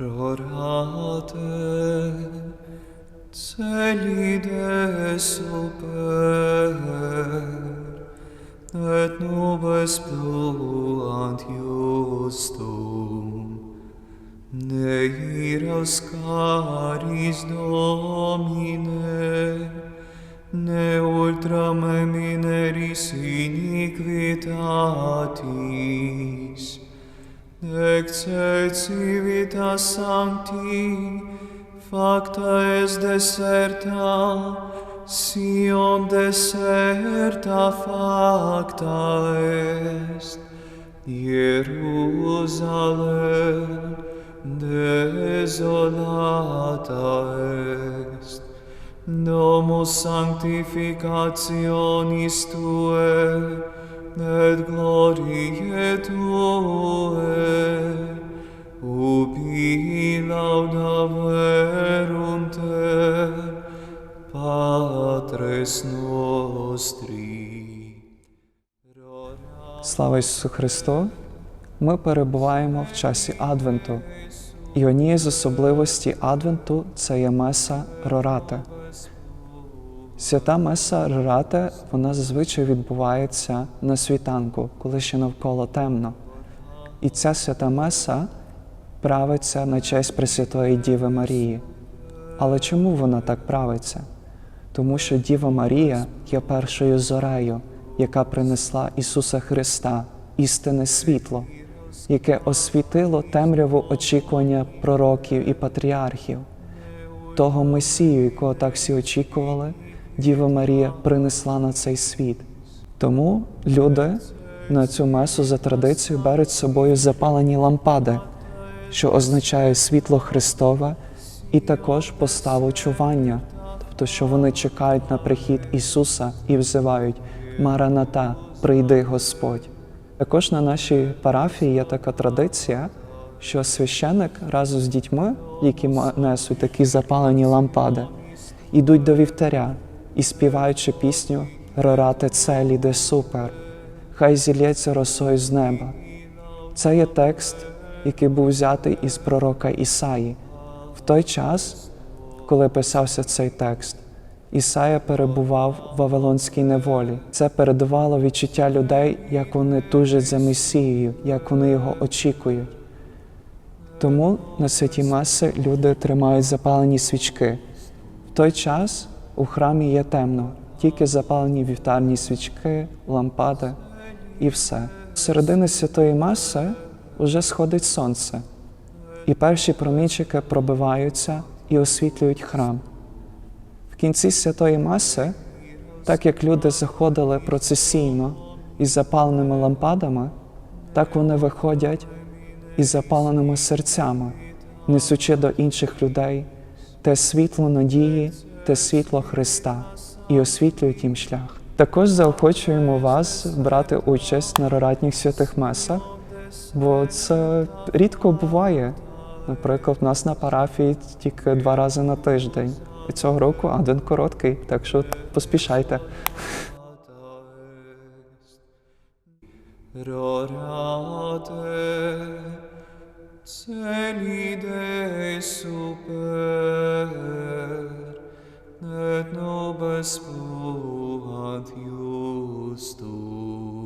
Prorate celide super, et nubes pluant justum, ne iras caris Domine, ne ultram emineris iniquitatis, Ecce civitas sancti, facta est deserta, Sion deserta facta est, Jerusalem desolata est, Domus sanctificationis Tue, et gloriae Tue, ubi lauda verum Te, Patres nostri. Слава Ісусу Христу! Ми перебуваємо в часі Адвенту. І однією з особливостей Адвенту це є Меса Рорате. Свята Меса Рорате, вона зазвичай відбувається на світанку, коли ще навколо темно. І ця свята Меса правиться на честь Пресвятої Діви Марії. Але чому вона так правиться? Тому що Діва Марія є першою зорею, яка принесла Ісуса Христа, істинне світло, яке освітило темряву очікування пророків і патріархів. Того Месію, якого так всі очікували, Діва Марія принесла на цей світ. Тому люди на цю месу за традицією беруть з собою запалені лампади, що означає світло Христове, і також поставу чування, тобто, що вони чекають на прихід Ісуса і взивають Мараната, прийди Господь. Також на нашій парафії є така традиція, що священик разом з дітьми, які несуть такі запалені лампади, ідуть до вівтаря і співаючи пісню Рорате целі де супер, хай зілється росою з неба. Це є текст, який був взятий із пророка Ісаї. В той час, коли писався цей текст, Ісая перебував в Вавилонській неволі. Це передавало відчуття людей, як вони тужать за Месією, як вони його очікують. Тому на святі маси люди тримають запалені свічки. В той час у храмі є темно, тільки запалені вівтарні свічки, лампади і все. З середини святої маси вже сходить сонце, і перші промінчики пробиваються і освітлюють храм. В кінці святої маси, так як люди заходили процесійно із запаленими лампадами, так вони виходять із запаленими серцями, несучи до інших людей те світло надії, те світло Христа і освітлюють їм шлях. Також заохочуємо вас брати участь на роратніх святих месах, бо це рідко буває. Наприклад, в нас на парафії тільки два рази на тиждень. І цього року адвент короткий, так що поспішайте. Rorate, celide super, et nobis you iustum.